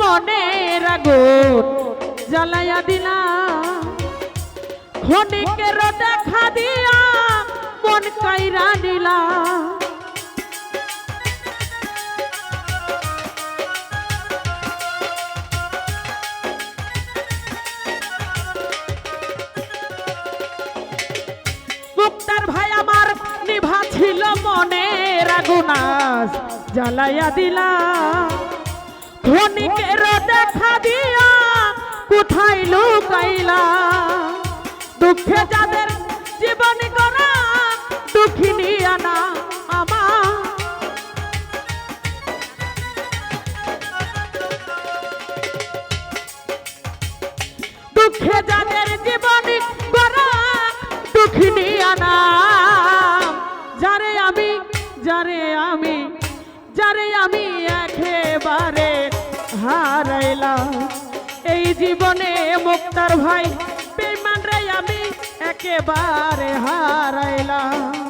মনের আগুন জ্বালাইয়া দিলা। ক্ষণিকের দেখা দিয়া মন কাইরা নিলা। মুক্তার ভাই আমার নিভা ছিল মনের আগুনাস জ্বালাইয়া দিলা। ধনিকের দেখা দিয়া কোথায় লুকাইলা? দুঃখে যাদের জীবন হারাইলাম। এই জীবনে মুক্তার ভাই বেমান রে আমি একেবারে হারাইলাম।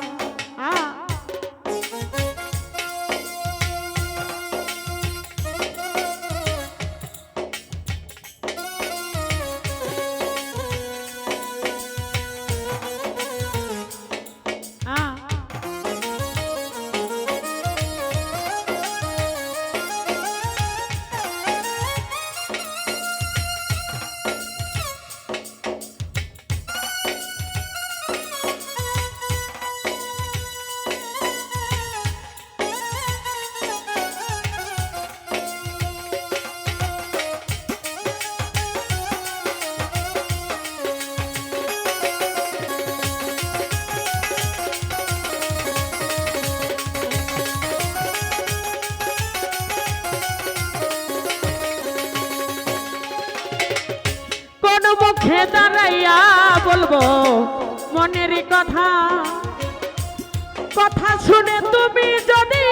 মুখে দাঁড়াইয়া বলব, মনের কথা। কথা শুনে তুমি যদি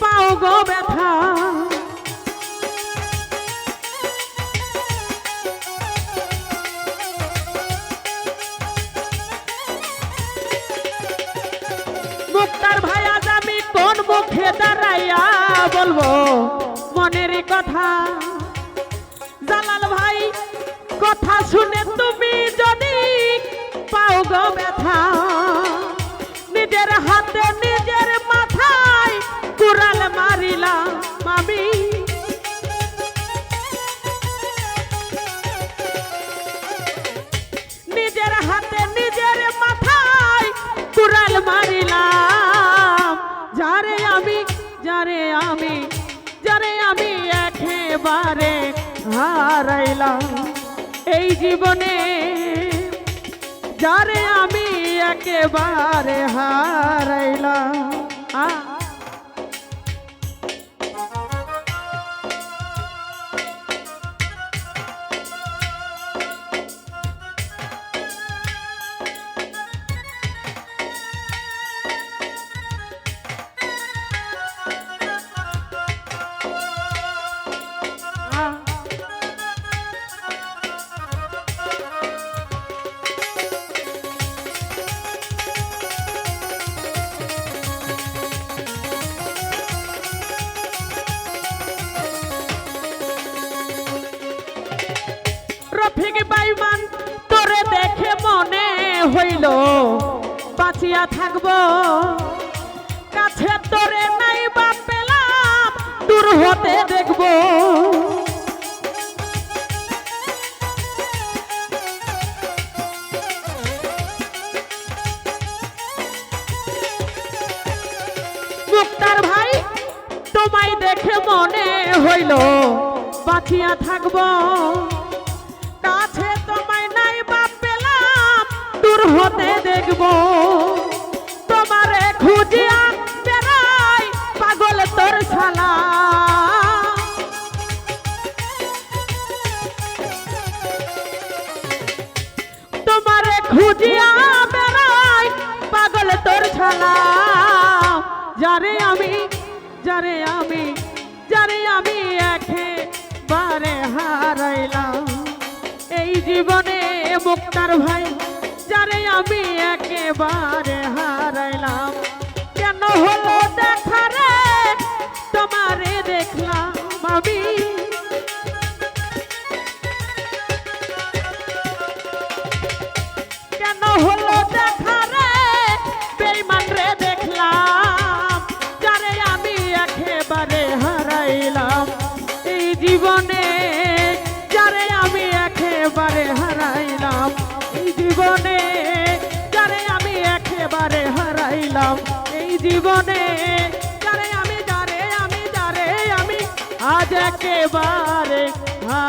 পাও গো ব্যথা। মুক্তার ভাই, আজ আমি কোন মুখে দাঁড়াইয়া বলব, মনের কথা। জালাল ভাই কথা শুনে তুমি যদি পাও গো ব্যথা, নিজের হাতে নিজের মাথায় কুড়াল মারিলাম আমি। নিজের হাতে নিজের মাথায় কুড়াল মারিলাম, যারে আমি যারে আমি যারে আমি একেবারে হারাইলাম। এই জীবনে যারে আমি একেবারে হারাইলাম হইল, বাঁচিয়া থাকব। কাছে তোরে নাই বা পেলাম, দূর হতে দেখব। ভাই, তোমায় দেখে মনে হইল, বাঁচিয়া থাকব। দূর হতে দেখব। তোমারে খুঁজিয়া বেড়াই পাগল তোর শালা। তোমারে খুঁজিয়া বেড়াই পাগল তোর শালা। যারে আমি যারে আমি যারে আমি একেবারে হারাইলাম। এই জীবনে মুক্তার ভাই আমি একেবারে হারাইলাম। কেন হলো দেখারে তোমারে দেখলাম আমি। কেন হলো জীবনে। যারে আমি যারে আমি যারে আমি আজ একেবারে হা